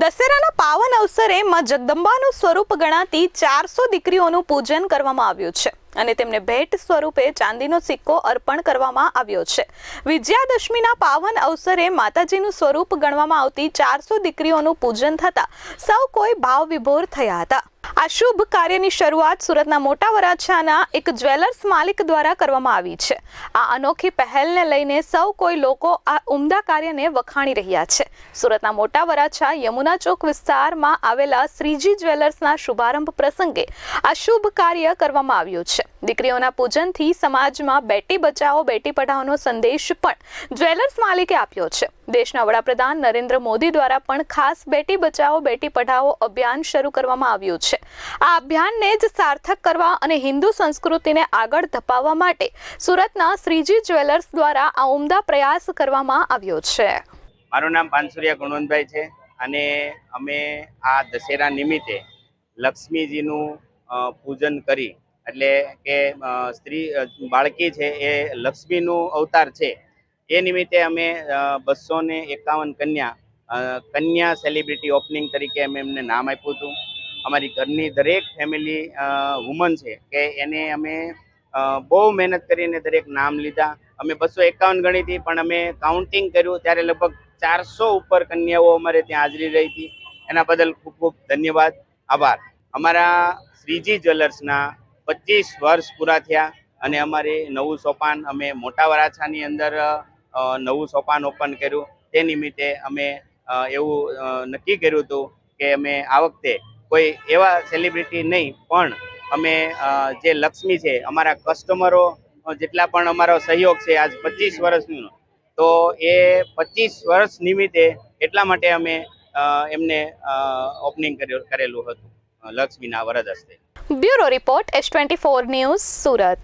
દશેરાના પાવન અવસરે માં જગદંબાનું સ્વરૂપ ગણાતી ચારસો દીકરીઓનું પૂજન કરવામાં આવ્યું છે અને તેમને ભેટ સ્વરૂપે ચાંદીનો સિક્કો અર્પણ કરવામાં આવ્યો છે. વિજયાદશમીના પાવન અવસરે માતાજીનું સ્વરૂપ ગણવામાં આવતી ચારસો દીકરીઓનું પૂજન થતાં સૌ કોઈ ભાવ વિભોર થયા હતા. આ શુભ કાર્યની શરૂઆત સુરતના મોટા વરાછાના એક જ્વેલર્સ માલિક દ્વારા કરવામાં આવી છે. આ અનોખી પહેલને લઈને સૌ કોઈ લોકો આ ઉમદા કાર્યને વખાણી રહ્યા છે. સુરતના મોટા વરાછા યમુના ચોક વિસ્તારમાં આવેલા શ્રીજી જ્વેલર્સના શુભારંભ પ્રસંગે આ શુભ કાર્ય કરવામાં આવ્યું છે. દીકરીઓના પૂજનથી સમાજમાં બેટી બચાવો, બેટી પઢાઓનો સંદેશ પણ જ્વેલર્સ માલિકે આપ્યો છે. દેશના વડાપ્રધાન નરેન્દ્ર મોદી દ્વારા પણ ખાસ બેટી બચાવો, બેટી પઢાઓ અભિયાન શરૂ કરવામાં આવ્યું છે. આ અભિયાનને જ સાર્થક કરવા અને હિન્દુ સંસ્કૃતિને આગળ ધપાવવા માટે સુરતના શ્રીજી જ્વેલર્સ દ્વારા આ ઉમદા પ્રયાસ કરવામાં આવ્યો છે. મારું નામ પાનસુરિયા ગુણવંતભાઈ છે અને અમે આ દશેરા નિમિત્તે લક્ષ્મીજીનું પૂજન કરી એટલે કે સ્ત્રી બાળકી છે એ લક્ષ્મીનું અવતાર છે. એ નિમિત્તે અમે બસો ને એકાવન કન્યા કન્યા સેલિબ્રિટી ઓપનિંગ તરીકે અમે એમને નામ આપ્યું હતું. અમારી ઘરની દરેક ફેમિલી વુમન છે કે એને અમે બહુ મહેનત કરીને દરેક નામ લીધા. અમે બસો એકાવન ગણી હતી, પણ અમે કાઉન્ટિંગ કર્યું ત્યારે લગભગ ચારસો ઉપર કન્યાઓ અમારે ત્યાં હાજરી રહી હતી. એના બદલ ખૂબ ખૂબ ધન્યવાદ, આભાર. અમારા શ્રીજી જ્વેલર્સના પચીસ વર્ષ પૂરા થયા અને અમારે નવું સોપાન અમે મોટા વરાછાની અંદર નવું સોપાન ઓપન કર્યું. તે નિમિત્તે અમે એવું નક્કી કર્યું હતું કે અમે આ વખતે કોઈ એવા સેલિબ્રિટી નહીં, પણ અમે જે લક્ષ્મી છે, અમારા કસ્ટમરો જેટલા પણ અમારો સહયોગ છે, આજ પચીસ વર્ષનો, તો એ પચીસ વર્ષ નિમિત્તે એટલા માટે અમે એમને ઓપનિંગ કરેલું હતું લક્ષ્મીના વરદ હસ્તે. Bureau report, S twenty four news, Surat.